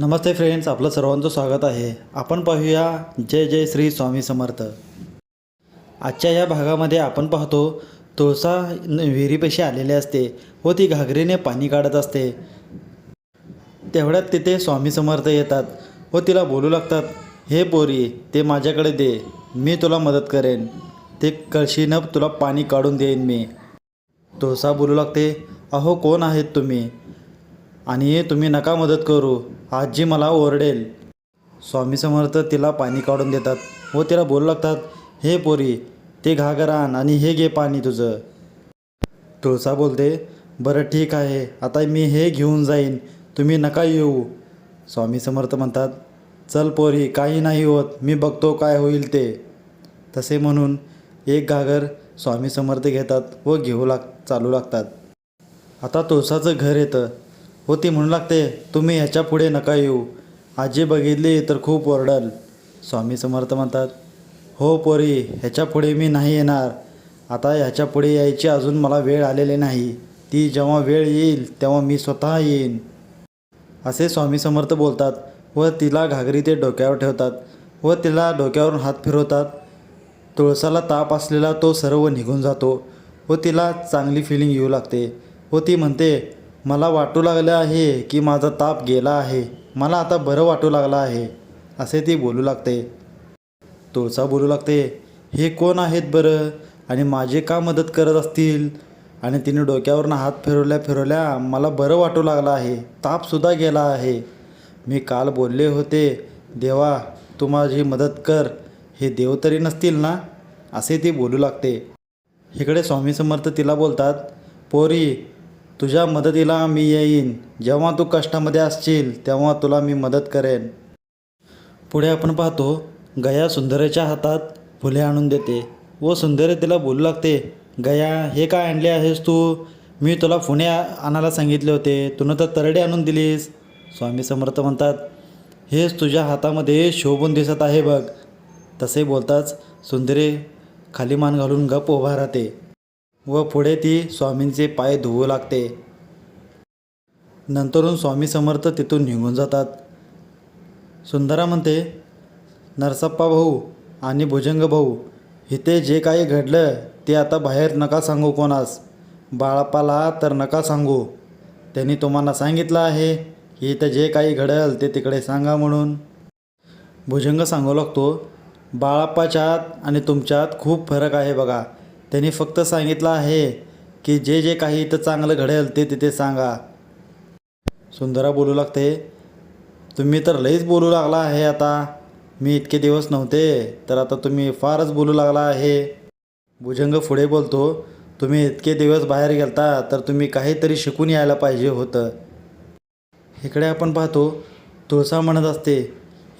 नमस्ते friends आपलं सर्वांचं स्वागत आहे. आपण पाहूया जय जय श्री स्वामी समर्थ. आजच्या या भागामध्ये आपण पाहतो तुळसा विहिरीपेशी विहिरीपाशी आलेले असते व ती घागरीने पाणी काढत असते. तेवढ्यात तिथे स्वामी समर्थ येतात व तिला बोलू लागतात हे पोरी ते माझ्याकडे दे मी तुला मदत करेन. ते कळशीनं तुला पाणी काढून देईन मी. तुळसा बोलू लागते अहो कोण आहेत तुम्ही? आणि तुम्ही नका मदत करू. आजी मला ओरडेल. स्वामी समर्थ तिला पाणी काढून देतात व तिला बोलू लागतात हे पोरी ते घागर आण आणि हे घे पाणी तुझं. तुळसा बोलते बरं ठीक आहे आता मी हे घेऊन जाईन तुम्ही नका येऊ. स्वामी समर्थ म्हणतात चल पोरी काही नाही होत मी बघतो काय होईल ते. तसे म्हणून एक घागर स्वामी समर्थ घेतात व घेऊ लाग चालू लागतात. आता तुळसाचं घर येतं. होती ती म्हणू लागते तुम्ही ह्याच्या पुढे नका येऊ. आजी बघितली तर खूप ओरडल. स्वामी समर्थ म्हणतात हो पोरी ह्याच्या पुढे मी नाही येणार. आता ह्याच्या पुढे यायची अजून मला वेळ आलेली नाही. ती जेव्हा वेळ येईल तेव्हा मी स्वतः येईन. असे स्वामी समर्थ बोलतात व तिला घागरी ते डोक्यावर ठेवतात व तिला डोक्यावरून हात फिरवतात. तुळसाला ताप असलेला तो सर्व निघून जातो व तिला चांगली फिलिंग येऊ लागते व ती म्हणते मला वाटू लागलं आहे की माझा ताप गेला आहे. मला आता बरं वाटू लागलं आहे असे ती बोलू लागते. तुळसा बोलू लागते हे कोण आहेत बरं? आणि माझे का मदत करत असतील? आणि तिने डोक्यावरून हात फिरवल्या फिरवल्या मला बरं वाटू लागलं आहे तापसुद्धा गेला आहे. मी काल बोलले होते देवा तू माझी मदत कर हे देव तरी नसतील ना असे ती बोलू लागते. इकडे स्वामी समर्थ तिला बोलतात पोरी तुझ्या मदतीला मी येईन. जेव्हा तू कष्टामध्ये असशील तेव्हा तुला मी मदत करेन. पुढे आपण पाहतो गया सुंदरेच्या हातात फुले आणून देते. व सुंदरे तिला बोलू लागते. गया हे काय आणले आहेस तू? मी तुला फुणे आ- आणायला सांगितले होते. तुनं तर तरडे आणून दिलीस. स्वामी समर्थ म्हणतात हेच तुझ्या हातामध्ये शोभून दिसत आहे बघ. तसे बोलताच सुंदरे खाली मान घालून गप उभा राहते. व पुढे ती स्वामींचे पाय धुवू लागते. नंतरून स्वामी समर्थ तिथून निघून जातात. सुंदरा म्हणते नरसप्पा भाऊ आणि भुजंग भाऊ इथे जे काही घडलं ते आता बाहेर नका सांगू कोणास. बाळापाला तर नका सांगू. त्यांनी तुम्हाला सांगितलं आहे की इथं जे काही घडल ते तिकडे सांगा म्हणून. भुजंग सांगू लागतो बाळाप्पाच्यात आणि तुमच्यात खूप फरक आहे बघा. त्यांनी फक्त सांगितलं आहे की जे जे काही इथं चांगलं घडेल ते तिथे सांगा. सुंदरा बोलू लागते तुम्ही तर लईच बोलू लागला आहे आता. मी इतके दिवस नव्हते तर आता तुम्ही फारच बोलू लागला आहे. भुजंग पुढे बोलतो तुम्ही इतके दिवस बाहेर गेलता तर तुम्ही काहीतरी शिकून यायला पाहिजे होतं. इकडे आपण पाहतो तुळसा म्हणत असते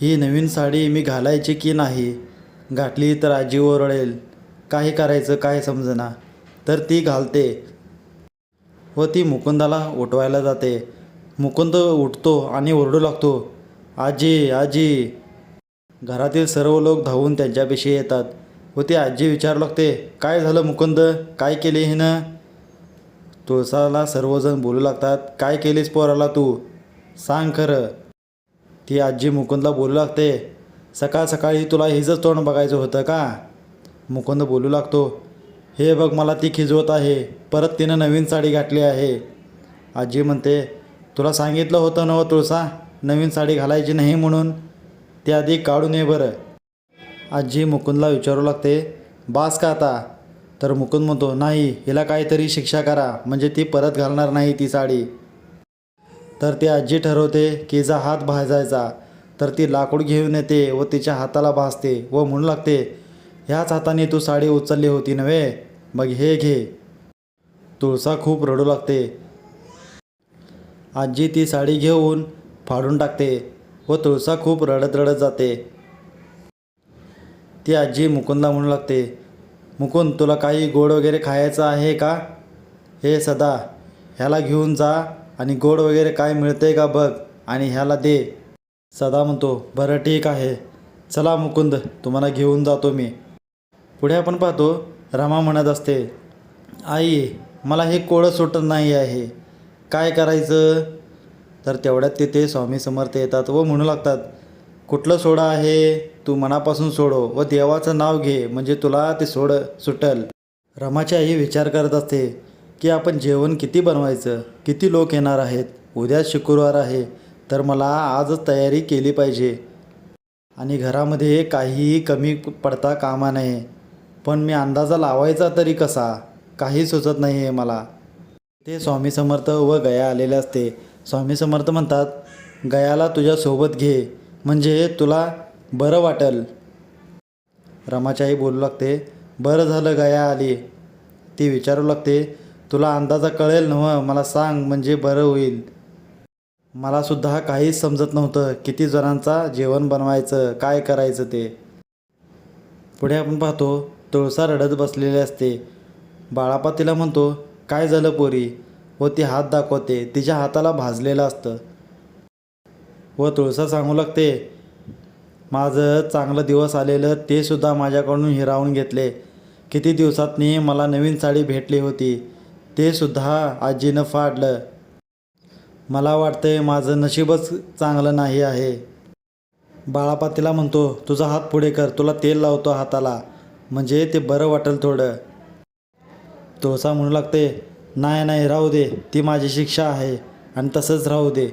ही नवीन साडी मी घालायची की नाही? घातली तर आजी ओरडेल काही करायचं काय समजना. तर ती घालते व ती मुकुंदाला उठवायला जाते. मुकुंद उठतो आणि ओरडू लागतो आजी आजी. घरातील सर्व लोक धावून त्यांच्यापेशी येतात व ती आजी विचारू लागते काय झालं मुकुंद? काय केले हिनं? तुळसाला सर्वजण बोलू लागतात काय केलीस पोराला तू? सांग खरं. ती आजी मुकुंदला बोलू लागते सकाळ सकाळी तुला हिजंच तोंड बघायचं होतं का? मुकुंद बोलू लागतो हे बघ मला ती खिजवत आहे परत तिनं नवीन साडी घातली आहे. आजी म्हणते तुला सांगितलं होतं नव तुळसा नवीन साडी घालायची नाही म्हणून? ती आधी काढून ये बरं. आजी मुकुंदला विचारू लागते बास का आता? तर मुकुंद म्हणतो नाही हिला काहीतरी शिक्षा करा म्हणजे ती परत घालणार नाही ती साडी. तर ती आजी ठरवते की जा हात भाजायचा तर ती लाकूड घेऊन येते व तिच्या हाताला भाजते व म्हणू लागते ह्याच हाताने तू साडी उचलली होती नव्हे? मग हे घे. तुळसा खूप रडू लागते. आजी ती साडी घेऊन फाडून टाकते व तुळसा खूप रडत रडत जाते. ती आजी मुकुंदला म्हणू लागते मुकुंद तुला काही गोड वगैरे खायचं आहे का? हे सदा ह्याला घेऊन जा आणि गोड वगैरे काय मिळतंय का बघ आणि ह्याला दे. सदा म्हणतो बरं ठीक आहे. चला मुकुंद तुम्हाला घेऊन जातो मी. पुढे आपण पाहतो रमा म्हणत असते आई मला हे कोळं सुटत नाही आहे. काय करायचं? तर तेवढ्यात तिथे स्वामी समर्थ येतात व म्हणू लागतात कुठलं सोडा आहे? तू मनापासून सोडो व देवाचं नाव घे म्हणजे तुला ते सोड सुटल. रमाची आई विचार करत असते की आपण जेवण किती बनवायचं? किती लोक येणार आहेत? उद्या शुक्रवार आहे तर मला आजच तयारी केली पाहिजे. आणि घरामध्ये काहीही कमी पडता कामा नये. पण मी अंदाजा लावायचा तरी कसा? काही सुचत नाही आहे मला. ते स्वामी समर्थ व गया आलेले असते. स्वामी समर्थ म्हणतात गयाला तुझ्यासोबत घे. म्हणजे तुला बरं वाटेल. रमाच्याही बोलू लागते बरं झालं गया आली. ती विचारू लागते तुला अंदाजा कळेल नव्ह? मला सांग म्हणजे बरं होईल. मलासुद्धा काहीच समजत नव्हतं किती जणांचा जेवण बनवायचं काय करायचं ते. पुढे आपण पाहतो तुळसा रडत बसलेली असते. बाळापा तिला म्हणतो काय झालं पोरी? व ती हात दाखवते तिच्या हाताला भाजलेलं असतं. व तुळसा सांगू लागते माझं चांगलं दिवस आलेलं ते सुद्धा माझ्याकडून हिरावून घेतले. किती दिवसातनी मला नवीन साडी भेटली होती ते सुद्धा आजीनं फाडलं. मला वाटतंय माझं नशीबच चांगलं नाही आहे. बाळापा तिला म्हणतो तुझा हात पुढे कर तुला तेल लावतो हाताला. म्हणजे ते बरं वाटेल थोडं. तोसा म्हणू लागते नाही नाही राहू दे ती माझी शिक्षा आहे आणि तसंच राहू दे.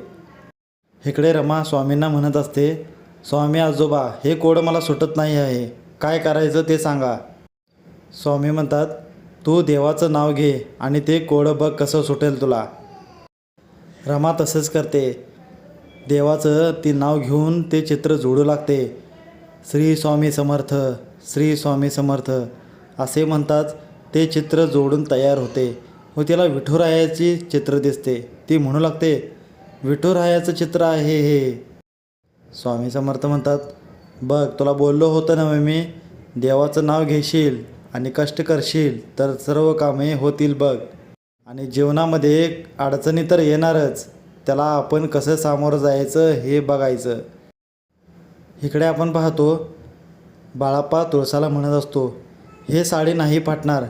इकडे रमा स्वामींना म्हणत असते स्वामी आजोबा हे कोड मला सुटत नाही आहे काय करायचं ते सांगा. स्वामी म्हणतात तू देवाचं नाव घे आणि ते कोड बघ कसं सुटेल तुला. रमा तसंच करते. देवाचं ती नाव घेऊन ते चित्र जोडू लागते. श्री स्वामी समर्थ. श्री स्वामी समर्थ असे म्हणतात ते चित्र जोडून तयार होते व तिला विठुरायाची चित्र दिसते. ती म्हणू लागते विठुरायाचं चित्र आहे हे. स्वामी समर्थ म्हणतात बघ तुला बोललो होतं ना मी. देवाचं नाव घेशील आणि कष्ट करशील तर सर्व कामे होतील बघ. आणि जीवनामध्ये अडचणी तर येणारच. त्याला आपण कसं सामोरं जायचं हे बघायचं. इकडे आपण पाहतो बाळापा तुळसाला म्हणत असतो हे साडी नाही फाटणार.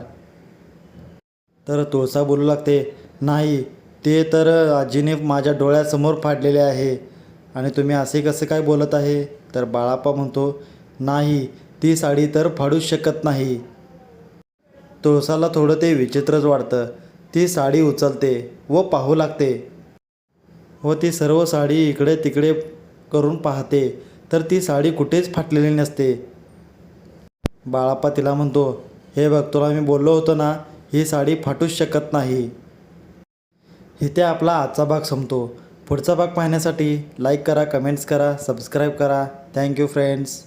तर तुळसा बोलू लागते नाही ते तर आजीने माझ्या डोळ्यासमोर फाडलेले आहे. आणि तुम्ही असे कसे काय बोलत आहे? तर बाळापा म्हणतो नाही ती साडी तर फाडूच शकत नाही. तुळसाला थोडं ते विचित्रच वाटतं ती साडी उचलते व पाहू लागते. व ती सर्व साडी इकडे तिकडे करून पाहते तर ती साडी कुठेच फाटलेली नसते. बाळाप्पा तिला म्हणतो हे बघ तुला मी बोललो होतो ना ही साडी फाटूच शकत नाही. इथे आपला आजचा भाग संपतो. पुढचा भाग पाहण्यासाठी लाईक करा कमेंट्स करा सबस्क्राईब करा. Thank you friends